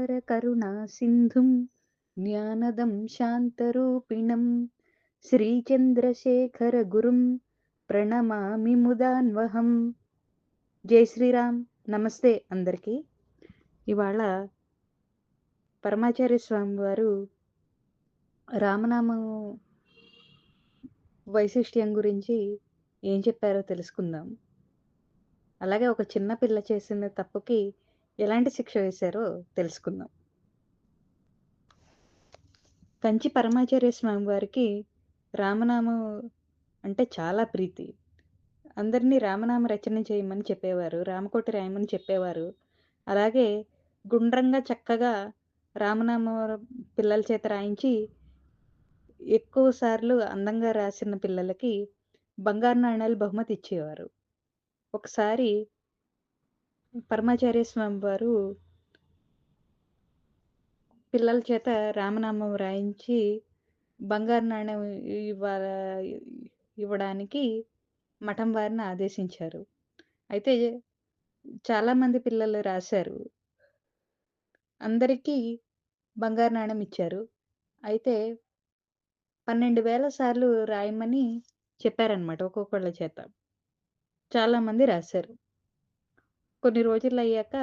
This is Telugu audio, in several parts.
అపార కరుణా సింధుం జ్ఞానదం శాంతరూపిణం శ్రీచంద్రశేఖర గురుం ప్రణమామి ముదాన్వహం జై శ్రీరామ్ నమస్తే అందరికీ ఇవాళ పరమాచార్య స్వామి వారు రామనామం వైశిష్ట్యం గురించి ఏం చెప్పారో తెలుసుకుందాం. అలాగే ఒక చిన్న పిల్ల చేసిన తప్పుకి ఎలాంటి శిక్ష వేశారో తెలుసుకుందాం. కంచి పరమాచార్య స్వామి వారికి రామనామం అంటే చాలా ప్రీతి. అందరినీ రామనామ రచన చేయమని చెప్పేవారు రామకోటి రాయమని చెప్పేవారు. అలాగే గుండ్రంగా చక్కగా రామనామ పిల్లల చేత రాయించి ఎక్కువ సార్లు అందంగా రాసిన పిల్లలకి బంగారు నాణ్యాలు బహుమతి ఇచ్చేవారు. ఒకసారి పరమాచార్య స్వామి వారు పిల్లల చేత రామనామం రాయించి బంగారు నాణ్యం ఇవ్వ ఇవ్వడానికి మఠం వారిని ఆదేశించారు. అయితే చాలామంది పిల్లలు రాశారు. అందరికీ బంగారు నాణ్యం ఇచ్చారు. అయితే పన్నెండు వేల సార్లు రాయమని చెప్పారనమాట ఒక్కొక్కళ్ళ చేత. చాలామంది రాశారు. కొన్ని రోజులు అయ్యాక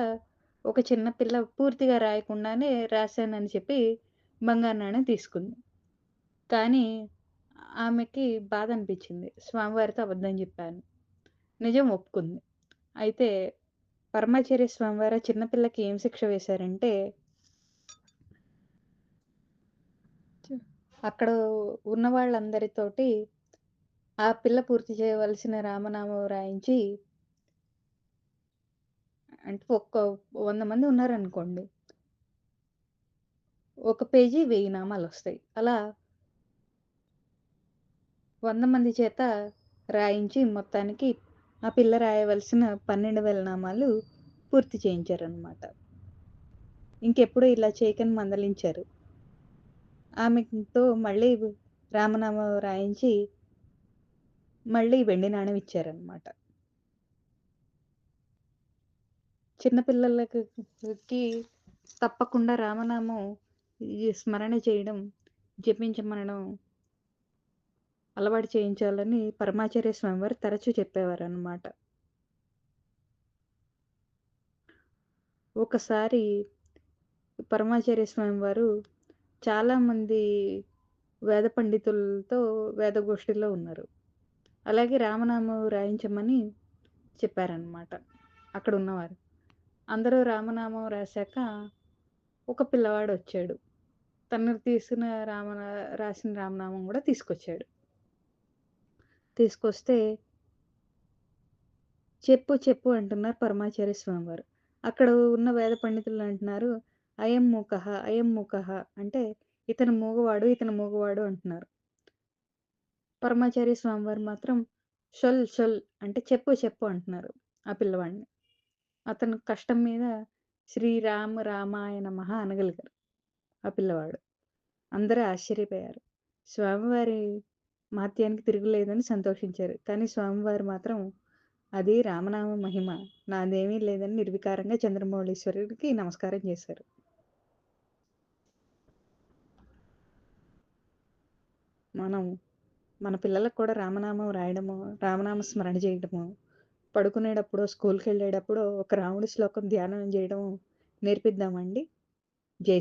ఒక చిన్న పిల్ల పూర్తిగా రాయకుండానే రాశానని చెప్పి బంగారు నాణ్యం తీసుకుంది. కానీ ఆమెకి బాధ అనిపించింది. స్వామివారితో అబద్ధం చెప్పాను. నిజం ఒప్పుకుంది. అయితే పరమాచార్య స్వామివారు చిన్నపిల్లకి ఏం శిక్ష వేశారంటే అక్కడ ఉన్న వాళ్ళందరితోటి ఆ పిల్ల పూర్తి చేయవలసిన రామనామం రాయించి అంటే ఒక్క వంద మంది ఉన్నారనుకోండి ఒక పేజీ వెయ్యి నామాలు వస్తాయి అలా వంద మంది చేత రాయించి మొత్తానికి ఆ పిల్ల రాయవలసిన పన్నెండు వేల నామాలు పూర్తి చేయించారనమాట ఇంకెప్పుడు ఇలా చేయకని మందలించారు. ఆమెతో మళ్ళీ రామనామం రాయించి మళ్ళీ వెండి నాణ్యం ఇచ్చారనమాట చిన్నపిల్లలకి తప్పకుండా రామనామం స్మరణ చేయడం జపించమనడం అలవాటు చేయించాలని పరమాచార్య స్వామి వారు తరచూ చెప్పేవారు అన్నమాట ఒకసారి పరమాచార్య స్వామి వారు చాలామంది వేద పండితులతో వేదగోష్ఠిలో ఉన్నారు. అలాగే రామనామం రాయించమని చెప్పారనమాట అక్కడ ఉన్నవారు. అందరూ రామనామం రాశాక ఒక పిల్లవాడు వచ్చాడు. తను తీసిన రామ రాసిన రామనామం కూడా తీసుకొచ్చాడు. తీసుకొస్తే చెప్పు చెప్పు అంటున్నారు పరమాచార్య స్వామివారు. అక్కడ ఉన్న వేద పండితులు అంటున్నారు అయం మూకహ అయం మూకహ అంటే ఇతను మూగవాడు ఇతను మూగవాడు అంటున్నారు. పరమాచార్య స్వామివారు మాత్రం షొల్ షొల్ అంటే చెప్పు చెప్పు అంటున్నారు ఆ పిల్లవాడిని. అతను కష్టం మీద శ్రీరామ రామాయణ మహా అనగలిగారు. ఆ పిల్లవాడు. అందరూ ఆశ్చర్యపోయారు. స్వామివారి మాత్యానికి తిరుగులేదని సంతోషించారు. కానీ స్వామివారు మాత్రం అది రామనామ మహిమ నాదేమీ లేదని నిర్వికారంగా చంద్రమౌళీశ్వరుడికి నమస్కారం చేశారు. మనం మన పిల్లలకు కూడా రామనామం రాయడము రామనామ స్మరణ చేయడము పడుకునేటప్పుడు స్కూల్కి వెళ్ళేటప్పుడు ఒక రాముడి శ్లోకం ధ్యానం చేయడం నేర్పిద్దామండి. జై